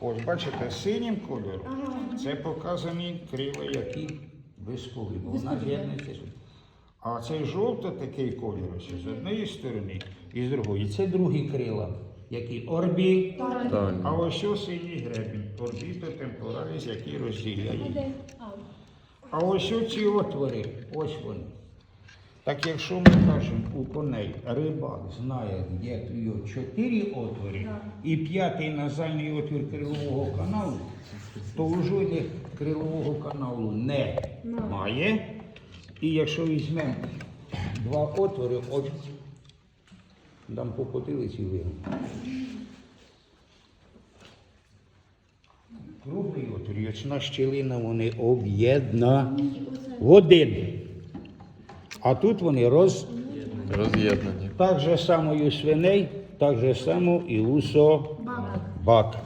Ось бачите, синім кольором це показані крила, які без погибу. Вона з'єднується. А цей жовто такий кольор ось з однієї сторони і з другої. Це другі крила, які орбі, а ось ось синій гребінь. Орбіто темпораліс, який розділяє. А ось ці отвори, ось вони. Так якщо ми кажемо у коней, рибак знає, де його чотири отвори і п'ятий назальний отвір крилового каналу, то у жодних крилового каналу немає. І якщо візьмемо два отвори, от дам по потилиці вигну. Круглий отвір, очна щілина, вони об'єднані в один. А тут вони роз... Роз'єднані. Так же само і у свиней, так же само і у собак.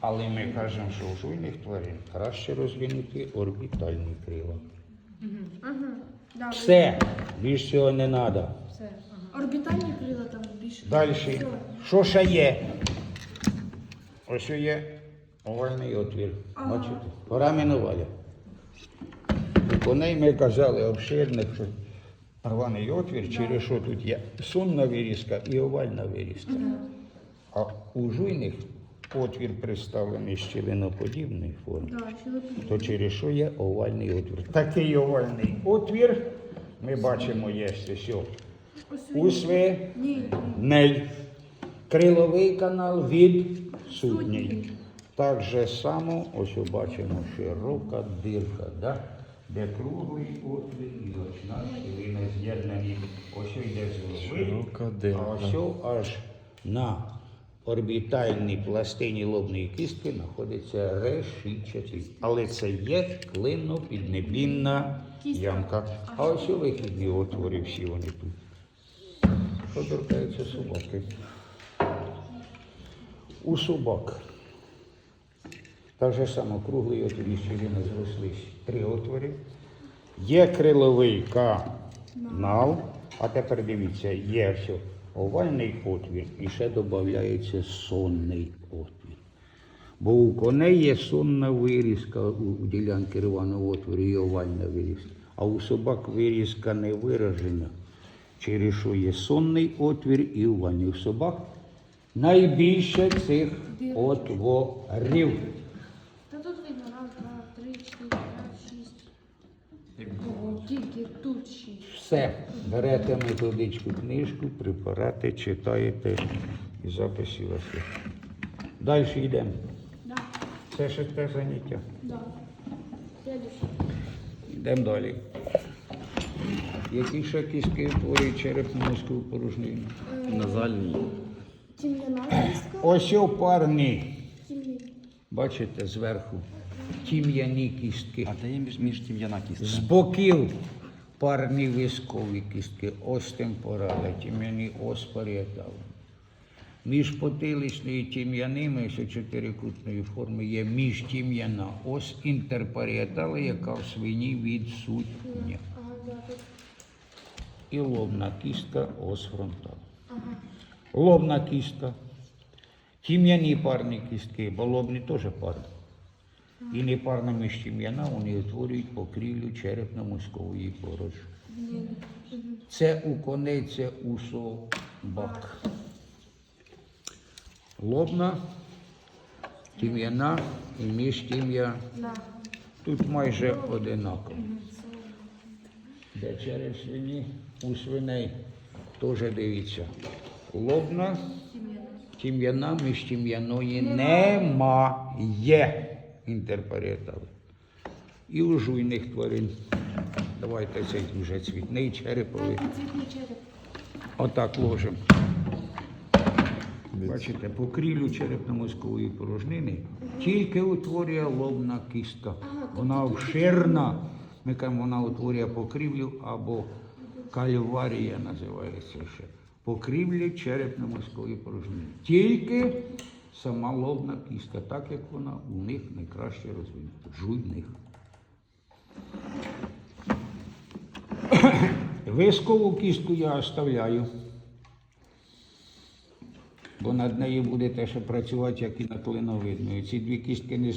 Але ми кажемо, що у жуйних тварин краще розвинути орбітальні крила. Все, більш цього не треба. Орбітальні крила там більше. Далі. Що ще є? Ось є овальний отвір. Бачите? Пора минували. У коней ми казали обширних, що рваний отвір, через що тут є сонна вирізка і овальна вирізка. А у жуйних отвір представлений щілиноподібної форми, Да, то через що є овальний отвір. Такий овальний отвір ми бачимо є ось Ось у свиней. Криловий канал відсутній. Так же само, ось бачимо широка дирка, да? Де круглий отвір і очна щілина з'єднані. Ось йде зловий, Широка а ось аж на орбітальній пластині лобної кістки знаходиться решітчатий. Але це є клинопіднебінна ямка. А ось у вихідні отвори всі вони тут. Що собаки? У собак. Так же само круглий отвір і щілина зрослись три отвори. Є криловий канал, а тепер дивіться, є все овальний отвір і ще додається сонний отвір. Бо у коней є сонна вирізка у у ділянки рваного отвору і овальна вирізка. А у собак вирізка не виражена, через що є сонний отвір і овальний. У собак найбільше цих отворів. Тільки тут шість. Все, берете методичку, книжку, препарати, читаєте і записи вас. Далі йдемо. Да, Це ще те заняття. да. Йдемо далі. Які ще кістки утворюють черепно-мозкову порожнину? Назальні. Тім'яна. Ось о парні. Тім'яна. Бачите зверху. Тім'яні кістки. А де є між, між тім'яна кістка? З боків парні вискові кістки, ос темпорали, тім'яні ос паріетали. Між потиличною і тім'яними, що чотирикутної форми, є міжтім'яна ос інтерпаріетали, яка в свині відсутня. І лобна кістка ос фронтал. Лобна кістка. Тім'яні парні кістки, бо лобні теж парні. І непарна між тім'яна вони утворюють покрівлю черепно-мозкової порожнини. Це у коней, це у собак. Лобна, тім'яна і міжтім'я. Тут майже одинаково. Де через свині, у свиней теж дивіться. Лобна, тім'яна, між тім'яної немає інтерпаріетали. І у жуйних тварин. Давайте цей вже цвітний череповий. Цвітний череп. Отак ложимо. Бачите, покрівлю черепно-мозкової порожнини тільки утворює лобна кістка. Вона обширна. Ми кажемо, вона утворює покрівлю або кальварія називається ще. Покрівлі черепно-мозкової порожнини. Тільки сама ловна кістка, так як вона у них найкраще розвинута. Жуйних. Вискову кістку я оставляю. бо над нею буде те, ще працювати, як і над клиновидною. Ці дві кістки не